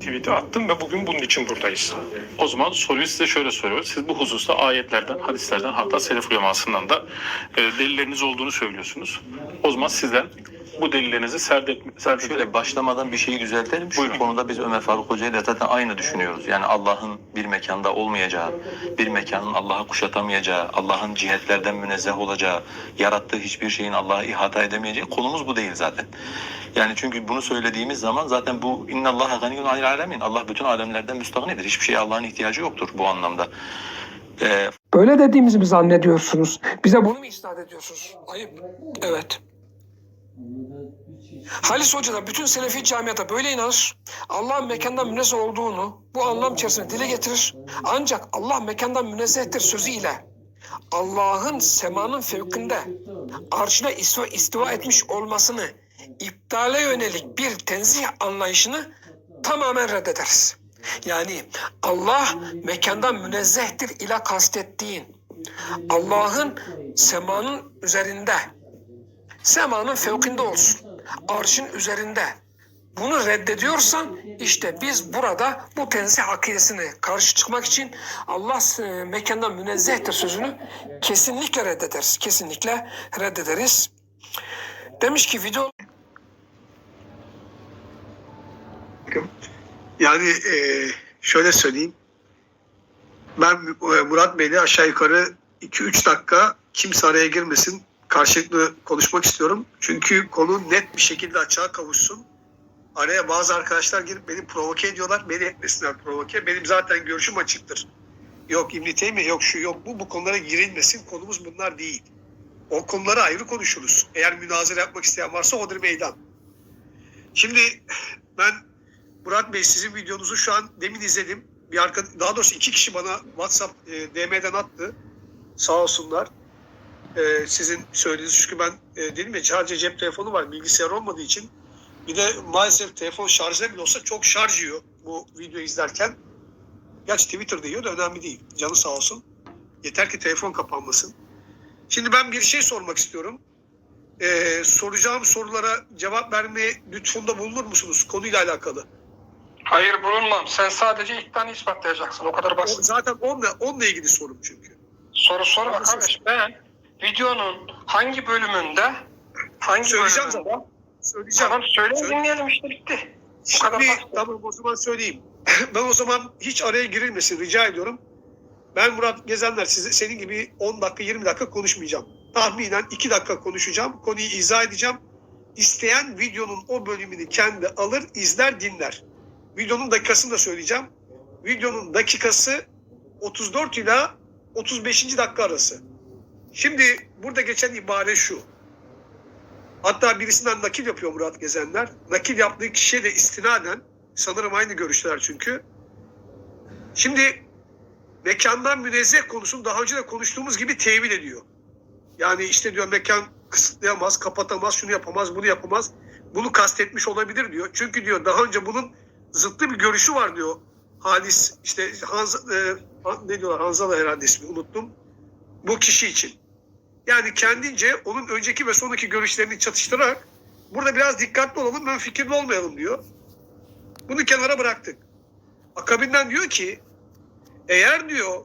tweet'i attım ve bugün bunun için buradayız. O zaman soruyu size şöyle soruyoruz. Siz bu hususta ayetlerden, hadislerden hatta selef ulemasından da e, delilleriniz olduğunu söylüyorsunuz. O zaman sizden bu delillerinizi serdetme, Şöyle başlamadan bir şeyi düzeltelim. Şu Buyurun. konuda biz Ömer Faruk Hoca ile zaten aynı düşünüyoruz. Yani Allah'ın bir mekanda olmayacağı, bir mekanın Allah'ı kuşatamayacağı, Allah'ın cihetlerden münezzeh olacağı, yarattığı hiçbir şeyin Allah'a ihata edemeyeceği konumuz bu değil zaten. Yani çünkü bunu söylediğimiz zaman zaten bu inna Allaha ganiyun anil alemin. Allah bütün alemlerden müstahnidir. Hiçbir şeye Allah'ın ihtiyacı yoktur bu anlamda. Ee, Böyle dediğimizi mi zannediyorsunuz? Bize bunu mu isnat ediyorsunuz? Ayıp. Evet. Halis Hoca da bütün Selefi camiata böyle inanır. Allah'ın mekandan münezzeh olduğunu bu anlam içerisinde dile getirir. Ancak Allah mekandan münezzehtir sözüyle Allah'ın semanın fevkinde arşına istiva, istiva etmiş olmasını iptale yönelik bir tenzih anlayışını tamamen reddederiz. Yani Allah mekandan münezzehtir ile kastettiğin Allah'ın semanın üzerinde semanın fevkinde olsun. Arşın üzerinde. Bunu reddediyorsan işte biz burada bu tenzih akidesini karşı çıkmak için Allah e, mekandan münezzehtir sözünü kesinlikle reddederiz. Kesinlikle reddederiz. Demiş ki video Yani e, şöyle söyleyeyim. Ben e, Murat Bey'le aşağı yukarı 2-3 dakika kimse araya girmesin. Karşılıklı konuşmak istiyorum. Çünkü konu net bir şekilde açığa kavuşsun. Araya bazı arkadaşlar girip beni provoke ediyorlar. Beni etmesinler provoke. Benim zaten görüşüm açıktır. Yok İbn Teymiye, yok şu, yok bu. Bu konulara girilmesin. Konumuz bunlar değil. O konuları ayrı konuşuruz. Eğer münazara yapmak isteyen varsa odur meydan. Şimdi ben Murat Bey sizin videonuzu şu an demin izledim. Bir arka, daha doğrusu iki kişi bana WhatsApp e, DM'den attı. Sağ olsunlar. E, sizin söylediğiniz çünkü ben e, dedim ya sadece cep telefonu var bilgisayar olmadığı için. Bir de maalesef telefon şarjda bile olsa çok şarj yiyor bu video izlerken. Gerçi Twitter'da yiyor da önemli değil. Canı sağ olsun. Yeter ki telefon kapanmasın. Şimdi ben bir şey sormak istiyorum. E, soracağım sorulara cevap vermeye lütfunda bulunur musunuz konuyla alakalı? Hayır bulunmam. Sen sadece iddianı ispatlayacaksın. O kadar O, basit. zaten onunla, onunla ilgili sorum çünkü. Soru sorma kardeş. Ben videonun hangi bölümünde hangi Söyleyeceğim bölümünde? zaman. Söyleyeceğim. Tamam söyle Söyle. dinleyelim işte bitti. Bu kadar Şimdi basit. tamam o zaman söyleyeyim. ben o zaman hiç araya girilmesin rica ediyorum. Ben Murat Gezenler size, senin gibi 10 dakika 20 dakika konuşmayacağım. Tahminen 2 dakika konuşacağım. Konuyu izah edeceğim. İsteyen videonun o bölümünü kendi alır, izler, dinler. Videonun dakikasını da söyleyeceğim. Videonun dakikası 34 ila 35. dakika arası. Şimdi burada geçen ibare şu. Hatta birisinden nakil yapıyor Murat Gezenler. Nakil yaptığı kişiye de istinaden sanırım aynı görüşler çünkü. Şimdi mekandan münezzeh konusunu daha önce de konuştuğumuz gibi tevil ediyor. Yani işte diyor mekan kısıtlayamaz, kapatamaz, şunu yapamaz, bunu yapamaz. Bunu kastetmiş olabilir diyor. Çünkü diyor daha önce bunun zıttı bir görüşü var diyor. Halis işte Hanz, e, ne diyorlar Hanzala herhalde ismi unuttum. Bu kişi için. Yani kendince onun önceki ve sonraki görüşlerini çatıştırarak burada biraz dikkatli olalım, ön fikirli olmayalım diyor. Bunu kenara bıraktık. Akabinden diyor ki eğer diyor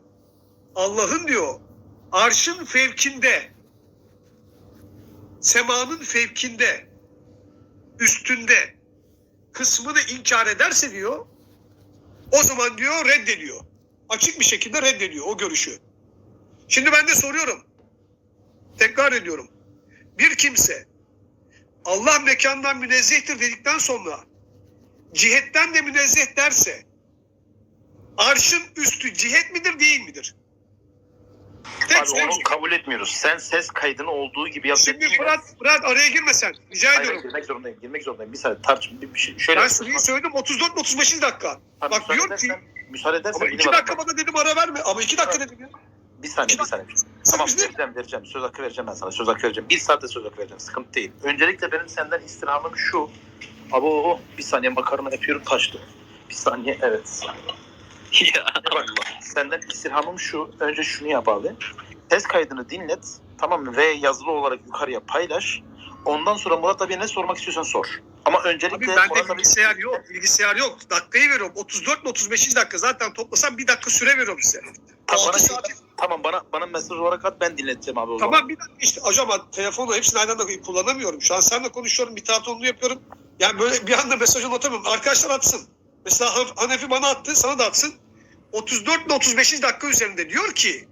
Allah'ın diyor arşın fevkinde semanın fevkinde üstünde kısmını inkar ederse diyor o zaman diyor reddediyor. Açık bir şekilde reddediyor o görüşü. Şimdi ben de soruyorum. Tekrar ediyorum. Bir kimse Allah mekandan münezzehtir dedikten sonra cihetten de münezzeh derse arşın üstü cihet midir değil midir? Tek Abi onu kabul etmiyoruz. Sen ses kaydını olduğu gibi yap. Şimdi. Fırat, Fırat araya girmesen rica Hayır, ediyorum. girmek zorundayım. Girmek zorundayım. Bir saniye tartış. Bir, bir şey, şöyle. Ben soruyu söyledim 34-35 dakika. Tabii Bak diyor ki müsaade edersen ama iki dakika bana dedim ara verme. Ama iki dakika dedim ya. Bir saniye bir saniye. Tamam vereceğim vereceğim. Söz hakkı vereceğim ben sana. Söz hakkı vereceğim. Bir saatte söz hakkı vereceğim. Sıkıntı değil. Öncelikle benim senden istirhamım şu. Abo bir saniye makarna yapıyorum taştı. Bir saniye evet. ya Bak, senden istirhamım şu. Önce şunu yap abi. Ses kaydını dinlet. Tamam mı? Ve yazılı olarak yukarıya paylaş. Ondan sonra Murat abiye ne sormak istiyorsan sor. Ama Abi öncelikle bende Murat abi- bilgisayar yok. Bilgisayar yok. Dakikayı veriyorum. 34 ile 35. dakika. Zaten toplasam bir dakika süre veriyorum size. Tamam, Altı bana, saat- tamam bana bana mesaj olarak at ben dinleteceğim abi o zaman. Tamam bir dakika işte acaba telefonla hepsini aynı anda kullanamıyorum. Şu an seninle konuşuyorum. Bir tarafta onu yapıyorum. Yani böyle bir anda mesaj atamıyorum. Arkadaşlar atsın. Mesela Han- Hanefi bana attı. Sana da atsın. 34 ile 35. dakika üzerinde diyor ki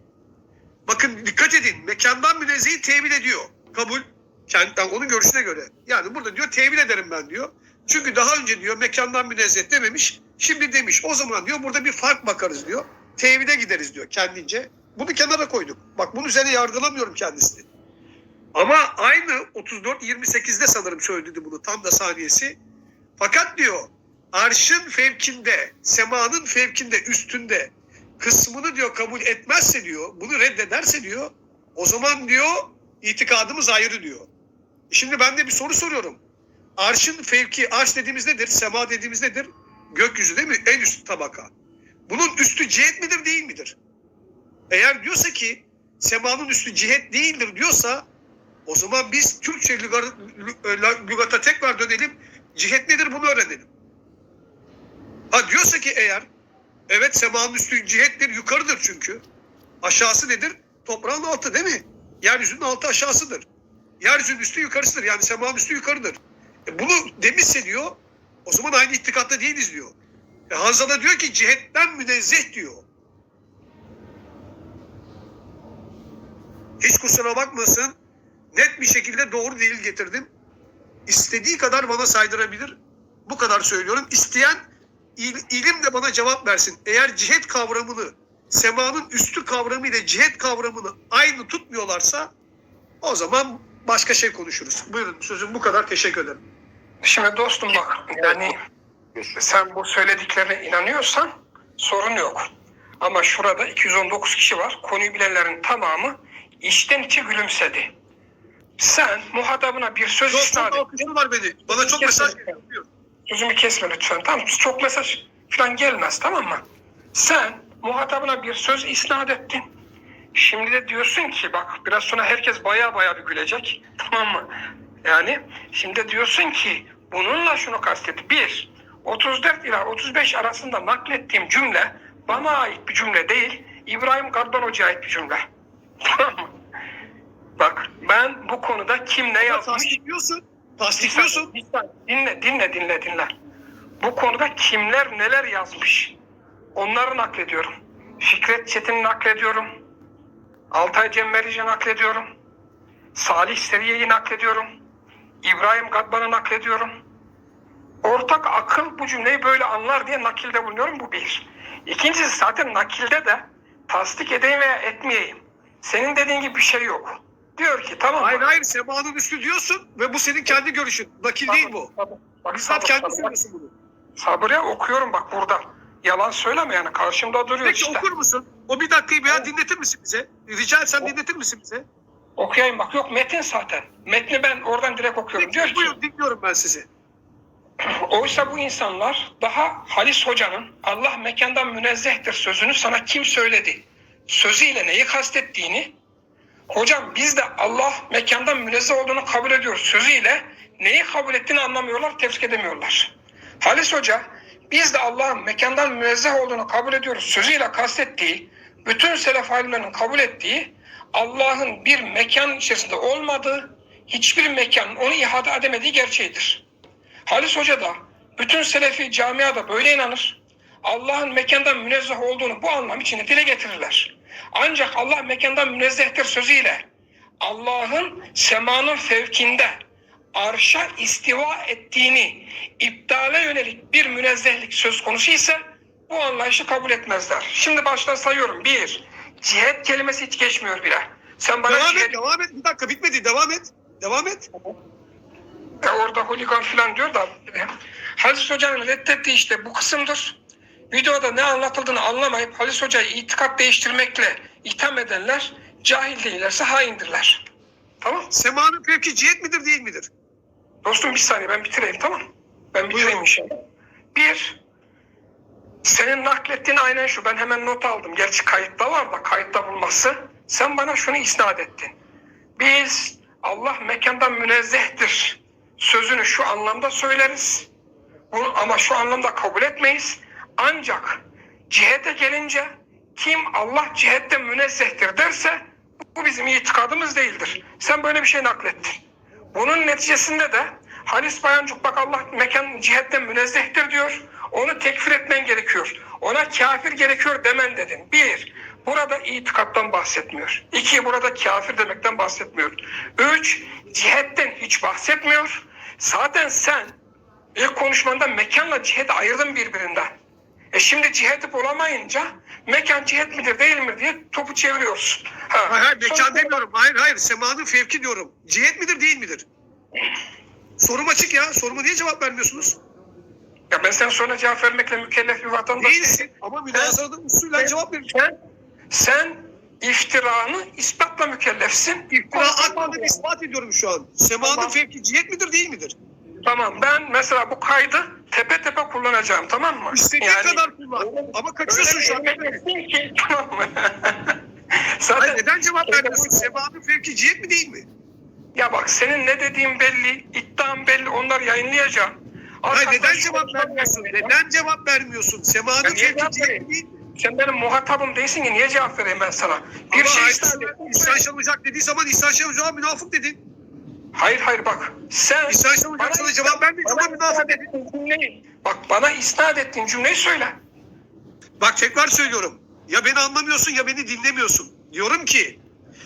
bakın dikkat edin. Mekandan münezzehi tevil ediyor. Kabul. Kendinden onun görüşüne göre. Yani burada diyor tevil ederim ben diyor. Çünkü daha önce diyor mekandan münezzeh dememiş. Şimdi demiş. O zaman diyor burada bir fark bakarız diyor. Tevhide gideriz diyor kendince. Bunu kenara koyduk. Bak bunun üzerine yargılamıyorum kendisini. Ama aynı 34-28'de sanırım söyledi bunu tam da saniyesi. Fakat diyor arşın fevkinde, semanın fevkinde, üstünde kısmını diyor kabul etmezse diyor, bunu reddederse diyor, o zaman diyor itikadımız ayrı diyor. Şimdi ben de bir soru soruyorum. Arşın fevki, arş dediğimiz nedir? Sema dediğimiz nedir? Gökyüzü değil mi? En üst tabaka. Bunun üstü cihet midir değil midir? Eğer diyorsa ki semanın üstü cihet değildir diyorsa o zaman biz Türkçe lü- lügata tekrar dönelim. Cihet nedir bunu öğrenelim. Ha diyorsa ki eğer evet semanın üstü cihettir yukarıdır çünkü. Aşağısı nedir? Toprağın altı değil mi? Yeryüzünün altı aşağısıdır. Yeryüzünün üstü yukarısıdır. Yani semanın üstü yukarıdır. E bunu demişse diyor o zaman aynı itikatta değiliz diyor. E Hanzala diyor ki cihetten münezzeh diyor. Hiç kusura bakmasın. Net bir şekilde doğru delil getirdim. İstediği kadar bana saydırabilir. Bu kadar söylüyorum. İsteyen il- ilim de bana cevap versin. Eğer cihet kavramını semanın üstü kavramı ile cihet kavramını aynı tutmuyorlarsa o zaman başka şey konuşuruz. Buyurun sözüm bu kadar. Teşekkür ederim. Şimdi dostum bak yani sen bu söylediklerine inanıyorsan sorun yok. Ama şurada 219 kişi var. Konuyu bilenlerin tamamı içten içe gülümsedi. Sen muhatabına bir söz Dostum isnat et. alkışlıyorlar beni. Bana çok mesaj geliyor. Sözümü kesme lütfen. Tamam çok mesaj falan gelmez tamam mı? Sen muhatabına bir söz isnat ettin. Şimdi de diyorsun ki bak biraz sonra herkes baya baya bir gülecek. Tamam mı? Yani şimdi de diyorsun ki bununla şunu kastetti. Bir, 34 ila 35 arasında naklettiğim cümle bana ait bir cümle değil. İbrahim Gaddan Hoca'ya ait bir cümle. Bak ben bu konuda kim ne yazmış Tasdikliyorsun. Tasdikliyorsun. Dinle, dinle, dinle, dinle. Bu konuda kimler neler yazmış? Onları naklediyorum. Fikret Çetin'i naklediyorum. Altay Cemmerici naklediyorum. Salih Seviye'yi naklediyorum. İbrahim Gadban'ı naklediyorum. Ortak akıl bu cümleyi böyle anlar diye nakilde bulunuyorum. Bu bir. İkincisi zaten nakilde de tasdik edeyim veya etmeyeyim. Senin dediğin gibi bir şey yok. Diyor ki tamam? Hayır hayır semanın üstü diyorsun ve bu senin kendi görüşün. Nakil değil bu. Sabır, Bak, Bizzat sabır, kendi sabır. söylüyorsun bunu. Sabırya okuyorum bak burada. Yalan söyleme yani karşımda duruyor Peki işte. okur musun? O bir dakikayı bir daha dinletir misin bize? Rica etsem dinletir misin bize? Okuyayım bak yok metin zaten. Metni ben oradan direkt okuyorum. Diyor Peki, ki dinliyorum ben sizi. oysa bu insanlar daha Halis Hoca'nın Allah mekandan münezzehtir sözünü sana kim söyledi? Sözüyle neyi kastettiğini hocam biz de Allah mekandan münezzeh olduğunu kabul ediyoruz sözüyle neyi kabul ettiğini anlamıyorlar, tefsir edemiyorlar. Halis Hoca biz de Allah'ın mekandan münezzeh olduğunu kabul ediyoruz sözüyle kastettiği, bütün selef alimlerinin kabul ettiği Allah'ın bir mekan içerisinde olmadığı, hiçbir mekanın onu ihata edemediği gerçeğidir. Halis Hoca da bütün Selefi camiada böyle inanır. Allah'ın mekandan münezzeh olduğunu bu anlam içinde dile getirirler. Ancak Allah mekandan münezzehtir sözüyle Allah'ın semanın fevkinde arşa istiva ettiğini iptale yönelik bir münezzehlik söz konusu ise bu anlayışı kabul etmezler. Şimdi baştan sayıyorum. Bir, cihet kelimesi hiç geçmiyor bile. Sen bana Devam cihet... et, devam et. Bir dakika bitmedi. Devam et. Devam et. E, orada holigan falan diyor da Halis Hoca'nın reddettiği işte bu kısımdır. Videoda ne anlatıldığını anlamayıp Halis Hoca'yı itikat değiştirmekle itham edenler cahil değillerse haindirler. Tamam. Semanın fevki cihet midir değil midir? Dostum bir saniye ben bitireyim tamam Ben bitireyim inşallah. Bir, senin naklettiğin aynen şu. Ben hemen not aldım. Gerçi kayıtta var da kayıtta bulması. Sen bana şunu isnat ettin. Biz Allah mekandan münezzehtir sözünü şu anlamda söyleriz. Bunu ama şu anlamda kabul etmeyiz. Ancak cihete gelince kim Allah cihette münezzehtir derse bu bizim itikadımız değildir. Sen böyle bir şey naklettin. Bunun neticesinde de Halis Bayancuk bak Allah mekan cihetten münezzehtir diyor. Onu tekfir etmen gerekiyor. Ona kafir gerekiyor demen dedin. Bir, burada itikattan bahsetmiyor. İki, burada kafir demekten bahsetmiyor. Üç, cihetten hiç bahsetmiyor. Zaten sen ilk konuşmanda mekanla ciheti ayırdın birbirinden. E şimdi ciheti bulamayınca mekan cihet midir değil mi diye topu çeviriyorsun. Ha. Hayır, hayır mekan Sonra- demiyorum. Hayır hayır semanın fevki diyorum. Cihet midir değil midir? Sorum açık ya. Soruma niye cevap vermiyorsunuz? Ya ben senin soruna cevap vermekle mükellef bir vatandaş Değilsin ama münazarada usulen cevap verin. Sen, sen iftiranı ispatla mükellefsin. İftira değil. ispat ediyorum şu an. Semanın Tamam. fevki cihet midir değil midir? Tamam ben mesela bu kaydı tepe tepe kullanacağım tamam mı? İstediğin kadar kullan. Ama kaçıyorsun şu an. emretsin ki tamam mı? Zaten Hayır, neden cevap vermiyorsun? Semanın fevki cihet mi değil mi? ya bak senin ne dediğin belli, iddian belli onları yayınlayacağım. Hayır neden cevap vermiyorsun? Neden cevap vermiyorsun? Niye fevki cihet mi değil mi? Sen benim muhatabım değilsin ki niye cevap vereyim ben sana? Bir Ama şey istedim. İhsan Şamacak dediği zaman İhsan Şamacak'a münafık dedin. Hayır hayır bak sen İhsan Şamacak sana cevap vermeyince bana isnat dedin. ettiğin cümleyi, bak bana isnat ettiğin cümleyi söyle. Bak tekrar söylüyorum. Ya beni anlamıyorsun ya beni dinlemiyorsun. Diyorum ki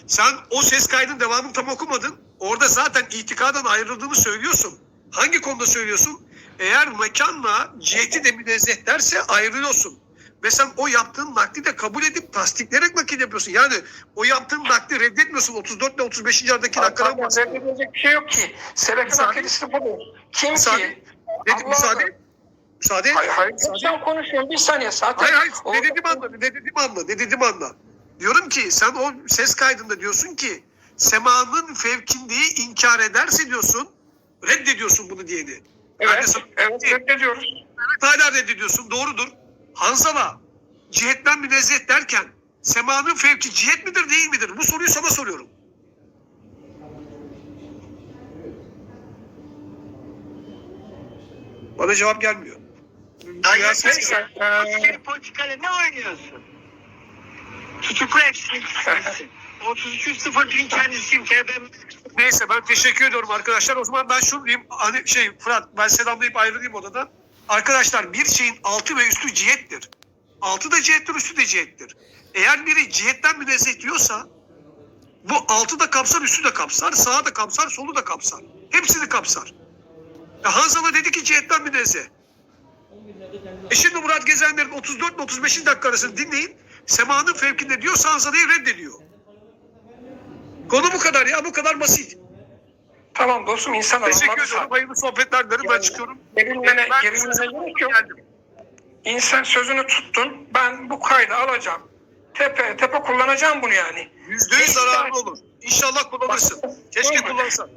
sen o ses kaydının devamını tam okumadın. Orada zaten itikadan ayrıldığını söylüyorsun. Hangi konuda söylüyorsun? Eğer mekanla ciheti de münezzeh derse ayrılıyorsun. Ve sen o yaptığın nakli de kabul edip tasdikleyerek nakil yapıyorsun. Yani o yaptığın nakli reddetmiyorsun 34 ile 35. yerdeki dakikadan Zaten bahsediyorsun. reddedilecek bir şey yok ki. Selefin Müsaade. akidesi budur. Kim Müsaade. ki? Dedi, Allah'a- müsaade et. Müsaade. Hayır hayır. Sen konuşuyorsun bir saniye zaten. Hayır hayır ne dedim anla ne dedim anla ne dedim anla. Diyorum ki sen o ses kaydında diyorsun ki semanın fevkindeyi inkar ederse diyorsun reddediyorsun bunu diyeni. Ben de Evet, sana- evet reddediyoruz. Hala reddediyorsun doğrudur. Hanzala cihetten münezzeh derken semanın fevki cihet midir değil midir? Bu soruyu sana soruyorum. Bana cevap gelmiyor. Hayır, eee, politikayla ne oynuyorsun? Tutuklu hepsini tutuklusun. 33-0 kendisiyim. Ben Neyse ben teşekkür ediyorum arkadaşlar. O zaman ben şunu diyeyim. Hani şey Fırat ben selamlayıp ayrılayım odadan. Arkadaşlar bir şeyin altı ve üstü cihettir. Altı da cihettir, üstü de cihettir. Eğer biri cihetten münezzeh diyorsa bu altı da kapsar, üstü de kapsar, sağı da kapsar, solu da kapsar. Hepsini kapsar. E Hanzala dedi ki cihetten münezzeh. E şimdi Murat Gezenler'in 34 ile 35. dakika arasını dinleyin. Semanın fevkinde diyorsa Hanzala'yı reddediyor. Konu bu kadar ya bu kadar basit. Tamam dostum insan Teşekkür anladı ediyorum. Hayırlı sohbetler derim. Ben çıkıyorum. Gerilmene, gerilmene gerek yok. geldim. İnsan sözünü tuttun. Ben bu kaydı alacağım. Tepe tepe kullanacağım bunu yani. Yüzde yüz zararlı olur. İnşallah kullanırsın. Keşke kullansan.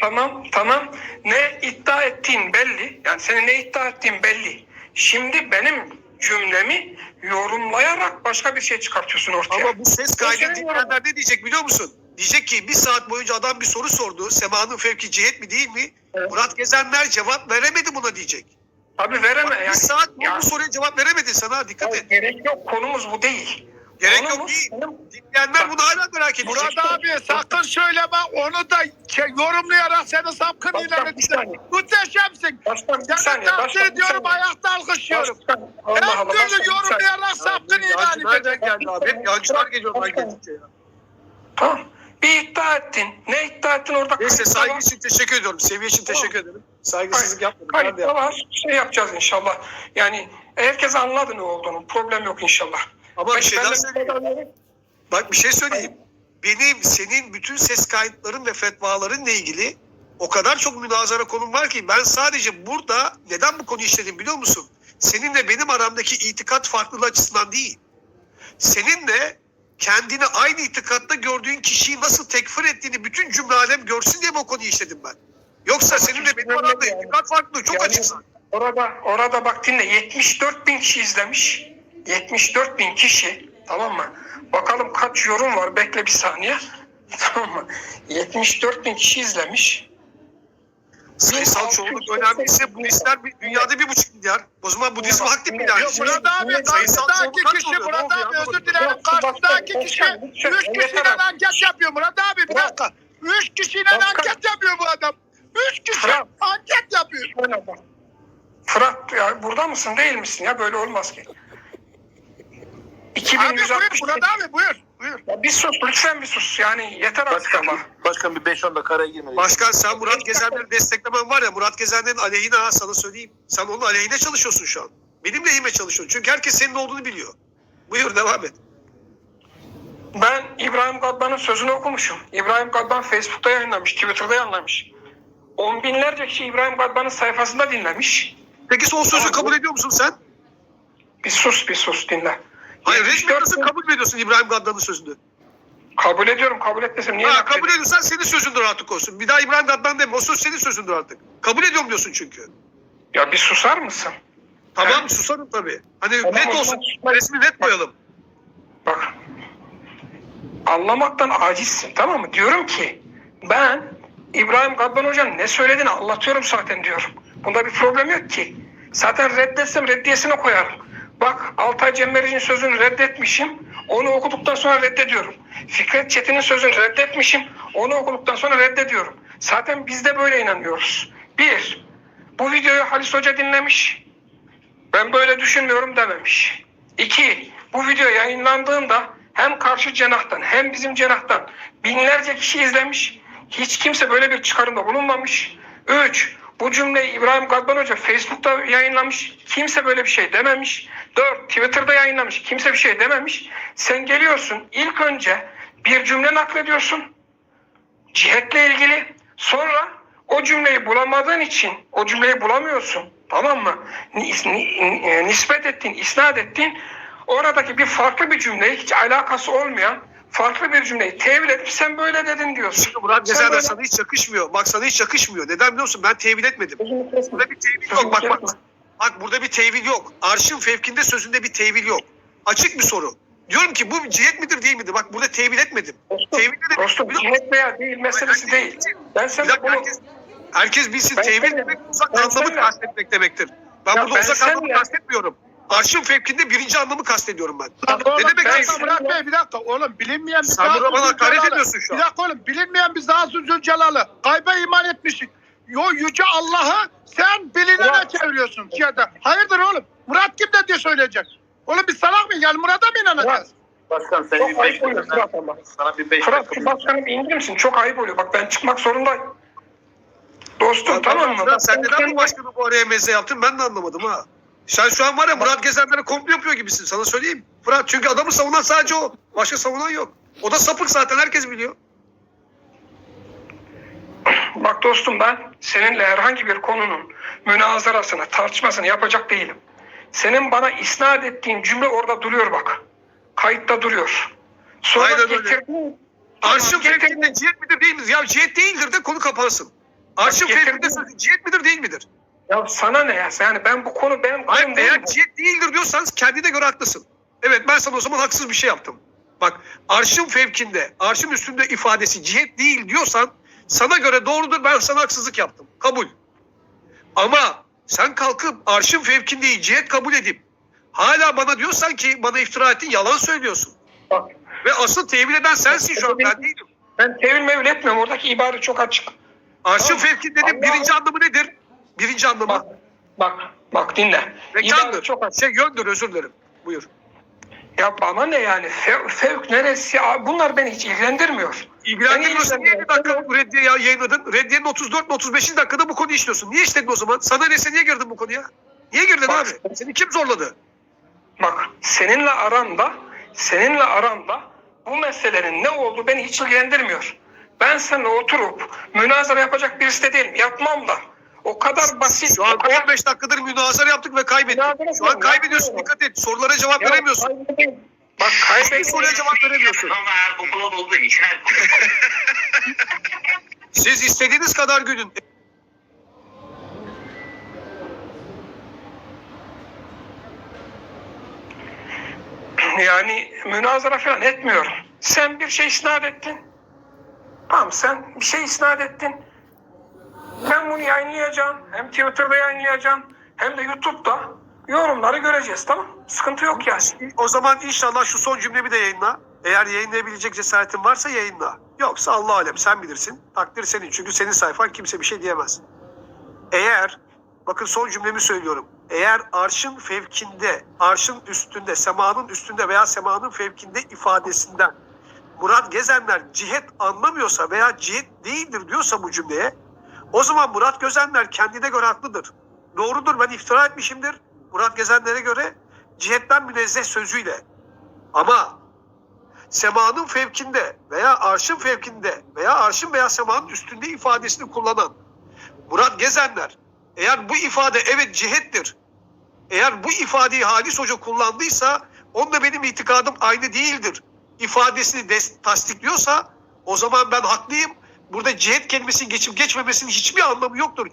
Tamam tamam. Ne iddia ettiğin belli. Yani senin ne iddia ettiğin belli. Şimdi benim cümlemi yorumlayarak başka bir şey çıkartıyorsun ortaya. Ama bu ses kaydı dinleyenler ne diyecek biliyor musun? Diyecek ki bir saat boyunca adam bir soru sordu. Semanın fevki cihet mi değil mi? Evet. Murat Gezenler cevap veremedi buna diyecek. Abi vereme Bak, yani. bir saat bu, Ya- bu soruya cevap veremedin sana dikkat Ya et. gerek yok. Konumuz bu değil. Gerek yok Konumuz değil. benim- Dinleyenler bunu hala merak edecek. Murat abi sakın söyleme onu da şey, yorumlayarak seni sapkın ilan edeceğim. Muhteşemsin. Başkan bir saniye. Başkan ediyorum ayakta alkışlıyorum. Başkan, Allah Her türlü yorumlayarak sapkın ilan Yancı nereden geldi abi? Hep yancılar geliyor ben Başkan. gelince ya. Tamam. Bir iddia ettin. Ne iddia ettin orada? Neyse saygı var. için teşekkür ediyorum. Seviye için teşekkür ederim. Saygısızlık yapmadım. Ben Kayıtta yapmadım. var. Şey yapacağız inşallah. Yani herkes anladı ne olduğunu. Problem yok inşallah. Ama bir şey Ben daha söyleyeyim. Bak bir şey söyleyeyim. Benim senin bütün ses kayıtların ve fetvalarınla ilgili o kadar çok münazara konum var ki ben sadece burada neden bu konuyu işledim biliyor musun? Seninle benim aramdaki itikat farklılığı açısından değil. Seninle kendini aynı itikatta gördüğün kişiyi nasıl tekfir ettiğini bütün cümle alem görsün diye bu konuyu işledim ben. Yoksa seninle benim aramda itikat farklılığı çok Yani açık. Orada, orada bak dinle 74 bin kişi izlemiş. 74 bin kişi tamam mı? Bakalım kaç yorum var bekle bir saniye. Tamam mı? 74 bin kişi izlemiş. Sayısal çoğunluk önemliyse Budistler bir, dünyada bir buçuk milyar. O zaman Budizm hak değil mi yani? Yok Murat abi karşıdaki kişi Murat abi özür dilerim. Karşıdaki kişi üç kişiyle anket yapıyor Murat abi bir dakika. Üç kişiyle anket yapıyor bu adam. Üç kişi anket yapıyor. Fırat ya burada mısın değil misin ya böyle olmaz ki. Abi 2160 buyur Murat abi buyur. Buyur. Ya bir sus lütfen bir sus yani yeter artık Başkan, ama. başkan bir 5-10 dakika araya girmedi. Başkan sen Murat Gezenler'i desteklemen var ya Murat Gezenler'in aleyhine ha sana söyleyeyim. Sen onun aleyhine çalışıyorsun şu an. Benim lehime çalışıyorsun. Çünkü herkes senin olduğunu biliyor. Buyur devam et. Ben İbrahim Gadban'ın sözünü okumuşum. İbrahim Gadban Facebook'ta yayınlamış, Twitter'da yayınlamış. On binlerce kişi İbrahim Gadban'ın sayfasında dinlemiş. Peki son sözü kabul ediyor musun sen? Bir sus bir sus dinle. Hayır 74 resmi kabul ediyorsun İbrahim Gaddan'ın sözünü? Kabul ediyorum kabul etmesem niye Ha, kabul edeyim? ediyorsan senin sözündür artık olsun. Bir daha İbrahim Gaddan deme. O söz senin sözündür artık. Kabul ediyorum diyorsun çünkü. Ya bir susar mısın? Tamam Evet. susarım tabii. Hani Tamam, net olsun. zaman- Resmi net koyalım. Bak. Anlamaktan acizsin tamam mı? Diyorum ki ben İbrahim Gadban Hoca'nın ne söylediğini anlatıyorum zaten diyorum. Bunda bir problem yok ki. Zaten reddetsem reddiyesine koyarım. Bak Altay Cemberici'nin sözünü reddetmişim. Onu okuduktan sonra reddediyorum. Fikret Çetin'in sözünü reddetmişim. Onu okuduktan sonra reddediyorum. Zaten biz de böyle inanıyoruz. Bir, bu videoyu Halis Hoca dinlemiş. Ben böyle düşünmüyorum dememiş. İki, bu video yayınlandığında hem karşı cenahtan hem bizim cenahtan binlerce kişi izlemiş. Hiç kimse böyle bir çıkarımda bulunmamış. Üç, bu cümleyi İbrahim Gadban Hoca Facebook'ta yayınlamış. Kimse böyle bir şey dememiş. Dört, Twitter'da yayınlamış. Kimse bir şey dememiş. Sen geliyorsun ilk önce bir cümle naklediyorsun cihetle ilgili. Sonra o cümleyi bulamadığın için o cümleyi bulamıyorsun. Tamam mı? E, Nispet ettin, isnat ettin. Oradaki bir farklı bir cümleyi hiç alakası olmayan farklı bir cümleyi tevil edip sen böyle dedin diyorsun. Şimdi Murat Gezenler böyle- sana hiç yakışmıyor. Bak sana hiç yakışmıyor. Neden biliyor musun? Ben tevil etmedim. Burada bir tevil yok. Bak bak. Bak burada bir tevil yok. Arşın fevkinde sözünde bir tevil yok. Açık bir soru. Diyorum ki bu cihet midir değil midir? Bak burada tevil etmedim. Tevil de Dostum cihet veya değil meselesi değil. Ben sana dakika bunu... herkes, herkes bilsin Ben tevil demek uzak anlamı kastetmek demektir. Ben Ya burada ben uzak anlamı kastetmiyorum. Arşın fevkinde birinci anlamı kastediyorum ben. Lan oğlum, ne demek ben- dakika Murat Bey bir dakika oğlum bilinmeyen bir Sen burada bana hakaret ediyorsun şu an. Bir dakika oğlum bilinmeyen bir Zahsu Zülcelal'ı kayba iman etmişsin. Yo yüce Allah'ı sen bilinene Murat. çeviriyorsun. Şeyde. Hayırdır oğlum? Murat kim de diye söyleyecek. Oğlum biz salak mıyız? Yani Murat'a mı inanacağız? Başkan seni bir Çok ayıp 5 oluyor dakika. Fırat ama. Sana bir 5 Fırat dakika. şu başkanı bir indirir misin? Çok ayıp oluyor. Bak ben çıkmak zorundayım. Dostum tamam mı? Bak, sen neden bu başkanı bu araya meze yaptın ben de anlamadım ha. Sen şu an var ya Murat Gezenler'e komplo yapıyor gibisin sana söyleyeyim. Fırat çünkü adamı savunan sadece o. Başka savunan yok. O da sapık zaten herkes biliyor. Bak dostum ben seninle herhangi bir konunun münazarasını, tartışmasını yapacak değilim. Senin bana isnat ettiğin cümle orada duruyor bak. Kayıtta duruyor. Sonra Aynen getirdiğin... Getirdiğin- fevkinde cihet midir değil midir? Ya cihet değildir de konu kapansın. Getirdiğin- fevkinde cihet midir değil midir? Ya sana ne ya? Yani ben bu konu benim Hayır konum değil eğer bu. cihet değildir diyorsan kendine göre haklısın. Evet ben sana o zaman haksız bir şey yaptım. Bak arşın fevkinde, arşın üstünde ifadesi cihet değil diyorsan sana göre doğrudur ben sana haksızlık yaptım. Kabul. Ama sen kalkıp arşın fevkindeyi cihet kabul edip hala bana diyorsan ki bana iftira ettin yalan söylüyorsun. Bak, Ve asıl tevil eden sensin şu an ben değilim. ben tevil mevil etmiyorum. Oradaki ibare çok açık. Arşın Tamam. fevkindenin Allah- birinci anlamı nedir? Birinci anlamı Bak, bak, bak dinle. Mekandır. çok. Şey yöndür özür dilerim. Buyur. Ya bana ne yani? Fev, fevk neresi? Abi Bunlar beni hiç ilgilendirmiyor. İlgilendirmiyorsun. Niye bir dakika bu reddiye ya- yayınladın? Reddiyenin 34 35. dakikada bu konuyu işliyorsun. Niye işledin o zaman? Sana ne sen niye girdin bu konuya? Niye girdin Bak. abi? Seni kim zorladı? Bak seninle aramda, seninle aramda bu meselenin ne olduğu beni hiç ilgilendirmiyor. Ben seninle oturup münazara yapacak birisi de değilim. Yapmam da. O kadar basit. Şu an o kadar 15 dakikadır münazara yaptık ve kaybettik. Münazara Şu an kaybediyorsun. Dikkat et. Sorulara cevap Ya veremiyorsun. kaybedeyim. Bak Hiçbir kaybettim. soruya cevap veremiyorsun. Ama her bu kulüp olduğu için her Siz istediğiniz kadar gülün. Yani münazara falan etmiyorum. Sen bir şey isnat ettin. Tamam sen bir şey isnat ettin. Ben bunu yayınlayacaksın. Hem Twitter'da yayınlayacaksın. Hem de YouTube'da yorumları göreceğiz tamam. Sıkıntı yok yani. O zaman inşallah şu son cümlemi de yayınla. Eğer yayınlayabilecek cesaretin varsa yayınla. Yoksa Allah alem sen bilirsin. Takdir senin. Çünkü senin sayfan kimse bir şey diyemez. Eğer bakın son cümlemi söylüyorum. Eğer arşın fevkinde, arşın üstünde, semanın üstünde veya semanın fevkinde ifadesinden Murat Gezenler cihet anlamıyorsa veya cihet değildir diyorsa bu cümleye o zaman Murat Gezenler kendine göre haklıdır. Doğrudur ben iftira etmişimdir. Murat Gezenler'e göre cihetten münezzeh sözüyle. Ama semanın fevkinde veya arşın fevkinde veya arşın veya semanın üstünde ifadesini kullanan Murat Gezenler eğer bu ifade evet cihettir. Eğer bu ifadeyi Halis Hoca kullandıysa onunla benim itikadım aynı değildir. ifadesini des- tasdikliyorsa o zaman ben haklıyım. Burada cihet kelimesinin geçip geçmemesinin hiçbir anlamı yoktur.